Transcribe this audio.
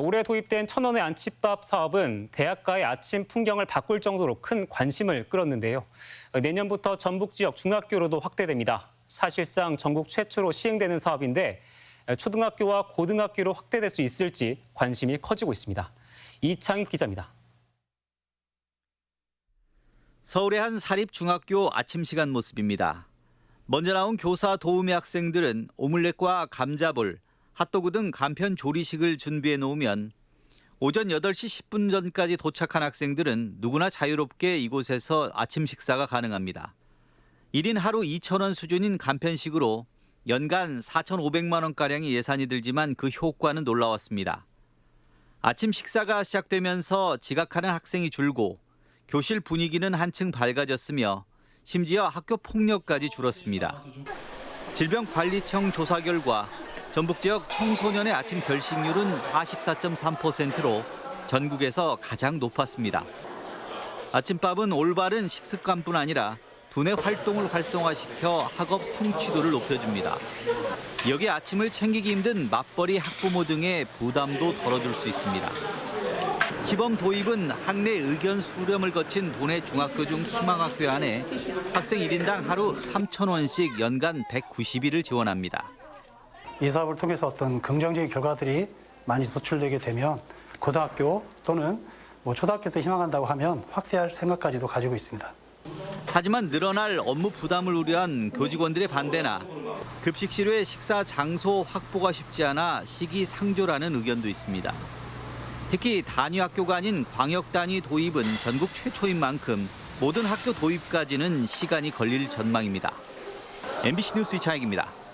올해 도입된 천 원의 안치밥 사업은 대학가의 아침 풍경을 바꿀 정도로 큰 관심을 끌었는데요. 내년부터 전북 지역 중학교로도 확대됩니다. 사실상 전국 최초로 시행되는 사업인데 초등학교와 고등학교로 확대될 수 있을지 관심이 커지고 있습니다. 이창익 기자입니다. 서울의 한 사립중학교 아침 시간 모습입니다. 먼저 나온 교사 도우미 학생들은 오믈렛과 감자볼, 핫도그 등 간편 조리식을 준비해 놓으면 오전 8시 10분 전까지 도착한 학생들은 누구나 자유롭게 이곳에서 아침 식사가 가능합니다. 1인 하루 2,000원 수준인 간편식으로 연간 4,500만 원가량의 예산이 들지만 그 효과는 놀라웠습니다. 아침 식사가 시작되면서 지각하는 학생이 줄고 교실 분위기는 한층 밝아졌으며 심지어 학교 폭력까지 줄었습니다. 질병관리청 조사 결과 전북 지역 청소년의 아침 결식률은 44.3%로 전국에서 가장 높았습니다. 아침밥은 올바른 식습관뿐 아니라 두뇌 활동을 활성화시켜 학업 성취도를 높여줍니다. 여기 아침을 챙기기 힘든 맞벌이 학부모 등의 부담도 덜어줄 수 있습니다. 시범 도입은 학내 의견 수렴을 거친 도내 중학교 중 희망학교 안에 학생 1인당 하루 3,000원씩 연간 190일을 지원합니다. 이 사업을 통해서 어떤 긍정적인 결과들이 많이 도출되게 되면 고등학교 또는 뭐 초등학교 때 희망한다고 하면 확대할 생각까지도 가지고 있습니다. 하지만 늘어날 업무 부담을 우려한 교직원들의 반대나 급식실의 식사 장소 확보가 쉽지 않아 시기상조라는 의견도 있습니다. 특히 단위 학교가 아닌 광역 단위 도입은 전국 최초인 만큼 모든 학교 도입까지는 시간이 걸릴 전망입니다. MBC 뉴스 이창익입니다.